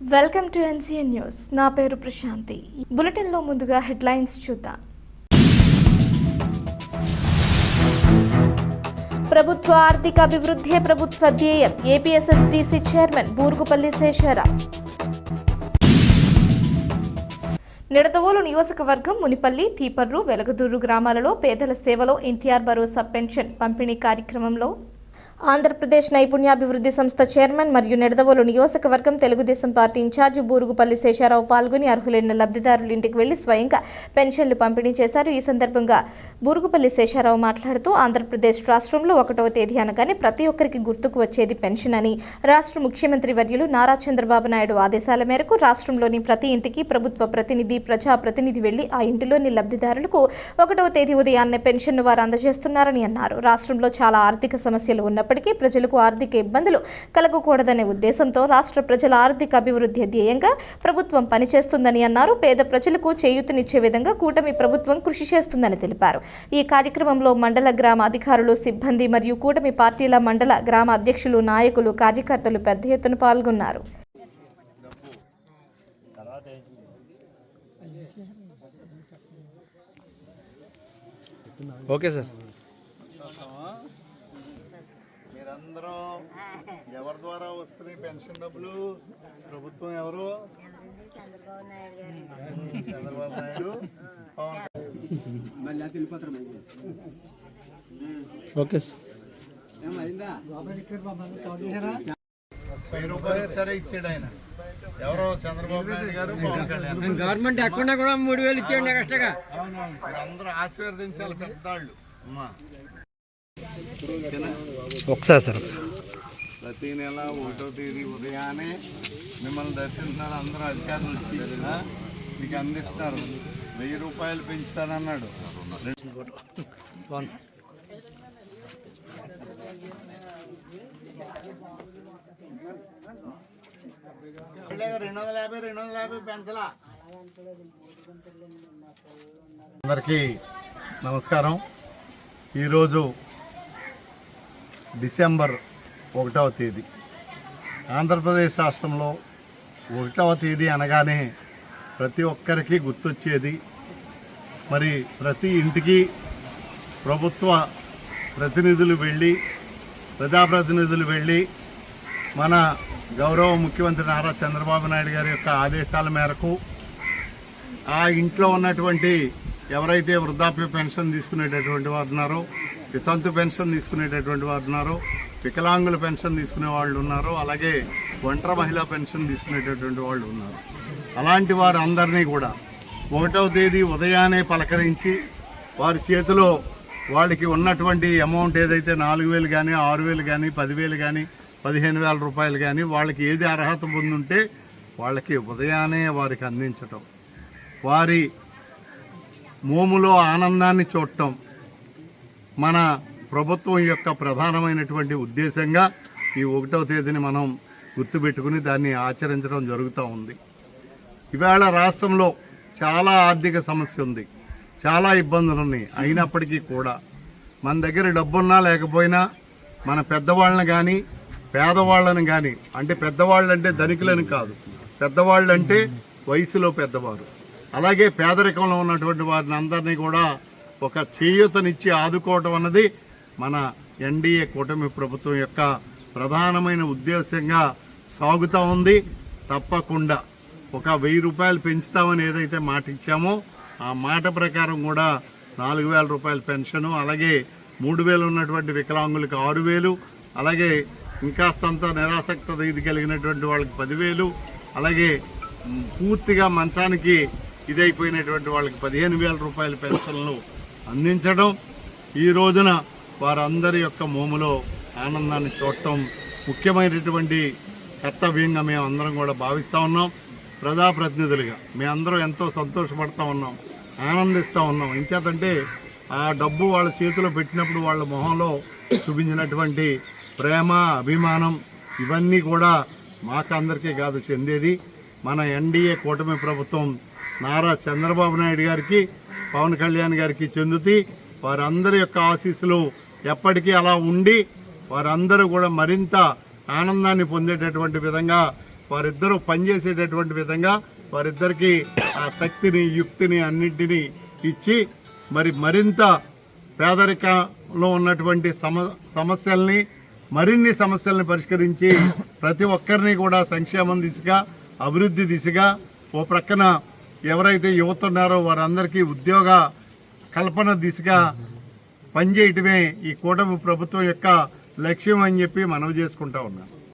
Welcome to NCN news. నా పేరు ప్రశాంతి. బులెటిన్లో ముందుగా హెడ్లైన్స్ చూద్దాం. ప్రభుత్వ ఆర్థిక అభివృద్ధి ప్రభుత్వ ధ్యేయం. APSSTC chairman Burugupalli Sesharao. Nidadavolu నియోజకవర్గం మునిపల్లి తీపర్రు వెలగదూరు గ్రామాలలో పేదల సేవలో ఎన్టీఆర్ భరోసా పెన్షన్ పంపిణీ కార్యక్రమంలో ఆంధ్రప్రదేశ్ నైపుణ్యాభివృద్ధి సంస్థ చైర్మన్ మరియు నిడదవోలు నియోజకవర్గం Telugu Desam party in charge Burugupalli Sesharao పాల్గొని అర్హులైన లబ్ధిదారుల ఇంటికి వెళ్ళి స్వయంగా పెన్షన్లు పంపిణీ చేశారు. ఈ సందర్భంగా బూరుగుపల్లి శేషారావు మాట్లాడుతూ ఆంధ్రప్రదేశ్ రాష్ట్రంలో ఒకటవ తేదీ అనగానే ప్రతి ఒక్కరికి గుర్తుకు వచ్చేది పెన్షన్ అని. రాష్ట్ర ముఖ్యమంత్రి వర్యులు నారా చంద్రబాబు నాయుడు ఆదేశాల మేరకు రాష్ట్రంలోని ప్రతి ఇంటికి ప్రభుత్వ ప్రతినిధి ప్రజా ప్రతినిధి వెళ్ళి ఆ ఇంటిలోని లబ్ధిదారులకు ఒకటవ తేదీ ఉదయాన్నే పెన్షన్ను వారు అందజేస్తున్నారని అన్నారు. రాష్ట్రంలో చాలా ఆర్థిక సమస్యలు ఉన్నప్పటికీ ప్రజలకు ఆర్థిక ఇబ్బందులు కలగకూడదనే ఉద్దేశంతో రాష్ట్ర ప్రజల ఆర్థిక అభివృద్ధి ధ్యేయంగా ప్రభుత్వం పనిచేస్తుందని అన్నారు. పేద ప్రజలకు చేయూతనిచ్చే విధంగా కూటమి ప్రభుత్వం కృషి చేస్తుందని తెలిపారు. ఈ కార్యక్రమంలో మండల గ్రామ అధికారులు సిబ్బంది మరియు కూటమి పార్టీల మండల గ్రామ అధ్యక్షులు నాయకులు కార్యకర్తలు పెద్ద ఎత్తున పాల్గొన్నారు. Okay sir. మీరందరూ ఎవరి ద్వారా వస్తున్నాయి పెన్షన్ డబ్బులు? ప్రభుత్వం ఎవరు? చంద్రబాబు నాయుడు. Okay sir. వెయ్యి రూపాయలు సరే ఇచ్చాడు ఆయన. ఎవరో చంద్రబాబు నాయుడు గారు పవన్ కళ్యాణ్ గవర్నమెంట్ ఎక్కడ కూడా మూడు వేలు ఇచ్చేయండి ఎక్స్ట్రాగా. మీరందరూ ఆశీర్వదించాలి పెద్దవాళ్ళు. అమ్మా? ఒకసారి సార్ ఒకసారి. ప్రతి నెల ఒకటో తేదీ ఉదయాన్నే మిమ్మల్ని దర్శిస్తున్నారు అందరూ అధికారులు వచ్చి మీకు అందిస్తారు. వెయ్యి రూపాయలు పెంచుతానన్నాడు. రెండు వందల యాభై రెండు వందల యాభై పెంచలా అందరికీ నమస్కారం. ఈరోజు డిసెంబర్ ఒకటవ తేదీ. ఆంధ్రప్రదేశ్ రాష్ట్రంలో ఒకటవ తేదీ అనగానే ప్రతి ఒక్కరికి గుర్తొచ్చేది. మరి ప్రతి ఇంటికి ప్రభుత్వ ప్రతినిధులు వెళ్ళి ప్రజాప్రతినిధులు వెళ్ళి మన గౌరవ ముఖ్యమంత్రి నారా చంద్రబాబు నాయుడు గారి యొక్క ఆదేశాల మేరకు ఆ ఇంట్లో ఉన్నటువంటి ఎవరైతే వృద్ధాప్య పెన్షన్ తీసుకునేటటువంటి వారు ఉన్నారో వితంతు పెన్షన్ తీసుకునేటటువంటి వారు ఉన్నారు వికలాంగుల పెన్షన్ తీసుకునే వాళ్ళు ఉన్నారు అలాగే ఒంటరి మహిళా పెన్షన్ తీసుకునేటటువంటి వాళ్ళు ఉన్నారు. అలాంటి వారు అందరినీ కూడా ఒకటవ తేదీ ఉదయాన్నే పలకరించి వారి చేతిలో వాళ్ళకి ఉన్నటువంటి అమౌంట్ ఏదైతే నాలుగు వేలు కానీ ఆరు వేలు కానీ పదివేలు కానీ పదిహేను వేల రూపాయలు కానీ వాళ్ళకి ఏది అర్హత పొందుంటే వాళ్ళకి ఉదయాన్నే వారికి అందించటం. వారి మోములో ఆనందాన్ని చూడటం. మన ప్రభుత్వం యొక్క ప్రధానమైనటువంటి ఉద్దేశంగా ఈ ఒకటవ తేదీని మనం గుర్తుపెట్టుకుని దాన్ని ఆచరించడం జరుగుతూ ఉంది. ఇవాళ రాష్ట్రంలో చాలా ఆర్థిక సమస్య ఉంది. చాలా ఇబ్బందులు ఉన్నాయి. అయినప్పటికీ కూడా మన దగ్గర డబ్బున్నా లేకపోయినా మన పెద్దవాళ్ళని కానీ పేదవాళ్ళని కానీ అంటే పెద్దవాళ్ళు అంటే ధనికులని కాదు. పెద్దవాళ్ళు అంటే వయసులో పెద్దవారు. అలాగే పేదరికంలో ఉన్నటువంటి వారిని అందరినీ కూడా ఒక చేయూతనిచ్చి ఆదుకోవటం అన్నది మన ఎన్డీఏ కూటమి ప్రభుత్వం యొక్క ప్రధానమైన ఉద్దేశంగా సాగుతూ ఉంది. తప్పకుండా ఒక వెయ్యి రూపాయలు పెంచుతామని ఏదైతే మాట ఇచ్చామో ఆ మాట ప్రకారం కూడా నాలుగు వేల రూపాయల పెన్షను అలాగే మూడు వేలు ఉన్నటువంటి వికలాంగులకు ఆరు వేలు అలాగే ఇంకా సొంత నిరాసక్త ఇది కలిగినటువంటి వాళ్ళకి పదివేలు అలాగే పూర్తిగా మంచానికి ఇదైపోయినటువంటి వాళ్ళకి పదిహేను వేల రూపాయల పెన్షన్లు అందించడం ఈ రోజున వారందరి యొక్క మోములో ఆనందాన్ని చూడటం ముఖ్యమైనటువంటి కర్తవ్యంగా మేము అందరం కూడా భావిస్తూ ఉన్నాం. ప్రజాప్రతినిధులుగా మేమందరం ఎంతో సంతోషపడతా ఉన్నాం ఆనందిస్తూ ఉన్నాం. ఎంచేతంటే ఆ డబ్బు వాళ్ళ చేతిలో పెట్టినప్పుడు వాళ్ళ మొహంలో చూపించినటువంటి ప్రేమ అభిమానం ఇవన్నీ కూడా మాకు అందరికీ కాదు చెందేది. మన ఎన్డీఏ కూటమి ప్రభుత్వం నారా చంద్రబాబు నాయుడు గారికి పవన్ కళ్యాణ్ గారికి చెందుతీ వారందరి యొక్క ఆశీస్సులు ఎప్పటికీ అలా ఉండి వారందరూ కూడా మరింత ఆనందాన్ని పొందేటటువంటి విధంగా వారిద్దరూ పనిచేసేటటువంటి విధంగా వారిద్దరికి ఆ శక్తిని యుక్తిని అన్నింటినీ ఇచ్చి మరి మరింత పేదరికంలో ఉన్నటువంటి సమ సమస్యల్ని మరిన్ని సమస్యల్ని పరిష్కరించి ప్రతి ఒక్కరిని కూడా సంక్షేమం దిశగా అభివృద్ధి దిశగా ఓ ప్రక్కన ఎవరైతే యువత ఉన్నారో వారందరికీ ఉద్యోగ కల్పన దిశగా పనిచేయటమే ఈ కూటమి ప్రభుత్వం యొక్క లక్ష్యం అని చెప్పి మనవి చేసుకుంటా ఉన్నాను